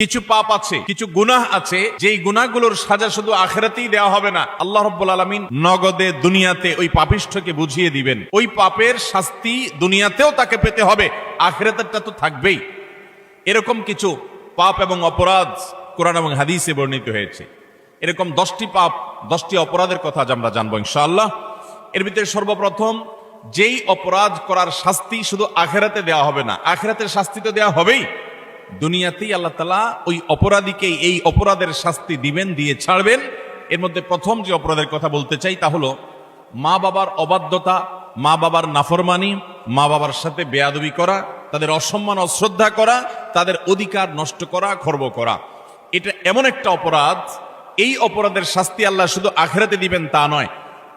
কিছু পাপ আছে, কিছু গুনাহ আছে, যেই গুনাহগুলোর সাজা শুধু আখেরাতেই দেওয়া হবে না, আল্লাহ রব্বুল আলমিন নগদে দুনিয়াতে ওই পাপিষ্ঠকে বুঝিয়ে দিবেন। ওই পাপের শাস্তি দুনিয়াতেও তাকে পেতে হবে, আখেরাতেরটা তো থাকবেই। এরকম কিছু পাপ এবং অপরাধ কোরআন এবং হাদিসে বর্ণিত হয়েছে। এরকম দশটি পাপ, দশটি অপরাধের কথা আজ আমরা জানব ইনশাআল্লাহ। এর ভিতরে সর্বপ্রথম, যেই অপরাধ করার শাস্তি শুধু আখেরাতে দেওয়া হবে না, আখেরাতের শাস্তি তো দেওয়া হবেই। দুনিয়াতেই আল্লাহ তালা ওই অপরাধীকে এই অপরাধের শাস্তি দিবেন, দিয়ে ছাড়বেন। এর মধ্যে প্রথম যে অপরাধের কথা বলতে চাই তা হলো, মা বাবার অবাধ্যতা, মা বাবার নাফরমানি, মা বাবার সাথে বেয়াদবি করা, তাদের অসম্মান অশ্রদ্ধা করা, তাদের অধিকার নষ্ট করা, খর্ব করা। এটা এমন একটা অপরাধ, এই অপরাধের শাস্তি আল্লাহ শুধু আখেরাতে দিবেন তা নয়,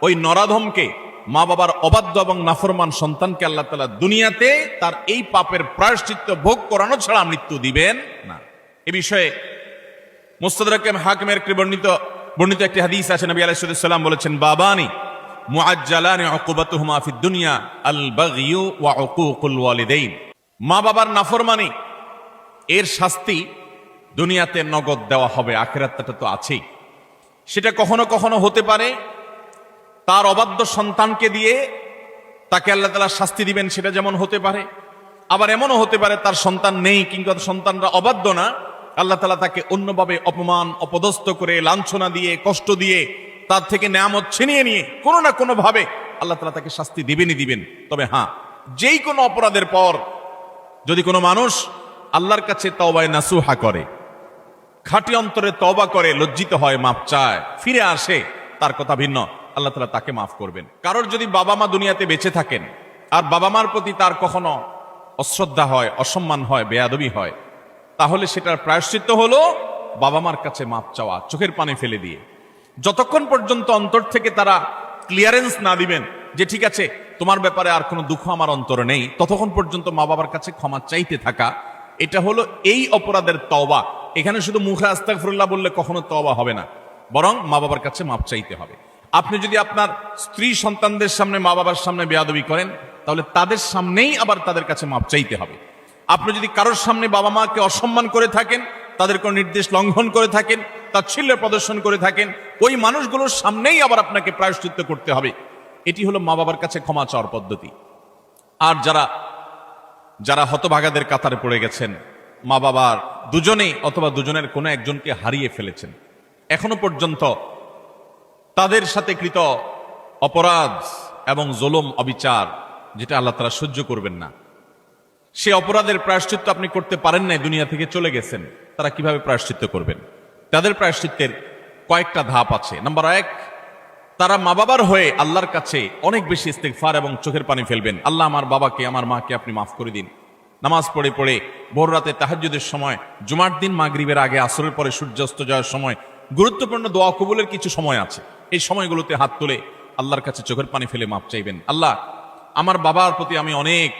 ওই নরাধমকে মা বাবার অবাধ্য এবং নাফরমান সন্তানকে আল্লাহ তালা দুনিয়াতে তার এই পাপের প্রায়শ্চিত্ত ভোগ করানো ছাড়া মৃত্যু দিবেন না। এ বিষয়ে মুস্তাদাম হাকিমের বর্ণিত বর্ণিত একটি হাদিস আছে, নবী আলাইসাল্লাম বলেছেন, বাবানি মুআজ্জালানি উকুবাতুহুমা ফিদ দুনিয়া আল বাগিয়ু ওয়া উকুকুল মা বাবার নাফরমানি, এর শাস্তি দুনিয়াতে নগদ দেওয়া হবে, আখেরাতটা তো আছেই। সেটা কখনো কখনো হতে পারে তার অবাধ্য সন্তানকে দিয়ে তাকে আল্লাহ তালা শাস্তি দিবেন, সেটা যেমন হতে পারে। আবার এমনও হতে পারে তার সন্তান নেই, কিংবা সন্তানরা অবাধ্য না। আল্লাহ তালা তাকে অন্যভাবে অপমান, অপদস্থ করে, লাঞ্ছনা দিয়ে, কষ্ট দিয়ে, তার থেকে নামত ছিনিয়ে নিয়ে কোনো না কোনো ভাবে আল্লাহ তালা তাকে শাস্তি দিবেনই দিবেন। তবে হ্যাঁ যেই কোনো অপরাধের পর যদি কোনো মানুষ আল্লাহর কাছে তওবায় নাসুহা করে, খাঁটি অন্তরে তবা করে, লজ্জিত হয়, মাপ চায়, ফিরে আসে, তার কথা ভিন্ন। আল্লাহ তালা তাকে মাফ করবেন। কারোর যদি বাবা মা দুনিয়াতে বেঁচে থাকেন, আর বাবা মার প্রতি তার কখনো অশ্রদ্ধা হয়, অসম্মান হয়, বেয়াদবি হয়, তাহলে সেটার প্রায়শ্চিত্ত হলো বাবা মার কাছে মাপ চাওয়া, চোখের পানি ফেলে দিয়ে। যতক্ষণ পর্যন্ত অন্তর থেকে তারা ক্লিয়ারেন্স না দিবেন যে ঠিক আছে, তোমার ব্যাপারে আর কোনো দুঃখ আমার অন্তরে নেই, ততক্ষণ পর্যন্ত মা বাবার কাছে ক্ষমা চাইতে থাকা, এটা হলো এই অপরাধের তওবা। এখানে শুধু মুখে আস্তাগফিরুল্লাহ বললে কখনো তওবা হবে না, বরং মা বাবার কাছে মাপ চাইতে হবে। আপনি যদি আপনার স্ত্রী সন্তানদের সামনে, মা বাবার সামনে বেয়াদবি করেন, তাহলে তাদের সামনেই আবার তাদের কাছে মাপ চাইতে হবে। আপনি যদি কারোর সামনে বাবা মাকে অসম্মান করে থাকেন, তাদের কোনো নির্দেশ লঙ্ঘন করে থাকেন তাচ্ছিল্য প্রদর্শন করে থাকেন, ওই মানুষগুলোর সামনেই আবার আপনাকে প্রায়শ্চিত্ত করতে হবে। এটি হলো মা বাবার কাছে ক্ষমা চাওয়ার পদ্ধতি। আর যারা যারা হতভাগাদের কাতারে পড়ে গেছেন, মা বাবার দুজনেই অথবা দুজনের কোনো একজনকে হারিয়ে ফেলেছেন, এখনও পর্যন্ত তাদের সাথে কৃত অপরাধ এবং জোলম অবিচার যেটা আল্লাহ তারা সহ্য করবেন না। সে অপরাধের প্রায়শ্চিত্ত আপনি করতে পারেন নাই, দুনিয়া থেকে চলে গেছেন, তারা কীভাবে প্রায়শ্চিত্ত করবেন? তাদের প্রায়শ্চিত্তের কয়েকটা ধাপ আছে। নাম্বার এক, তারা মা বাবার হয়ে আল্লাহর কাছে অনেক বেশি ইস্তেকফার এবং চোখের পানি ফেলবেন। আল্লাহ আমার বাবাকে, আমার মাকে আপনি মাফ করে দিন। নামাজ পড়ে পড়ে ভোর রাতে তাহাজ্জুদের সময়, জুমার দিন মাগরিবের আগে, আসরের পরে সূর্যাস্ত যাওয়ার সময় গুরুত্বপূর্ণ দোয়া কবুলের কিছু সময় আছে। এই সময়গুলোতে হাত তুলে আল্লাহর কাছে চোখের পানি ফেলে মাপ চাইবেন। আল্লাহ, আমার বাবার প্রতি আমি অনেক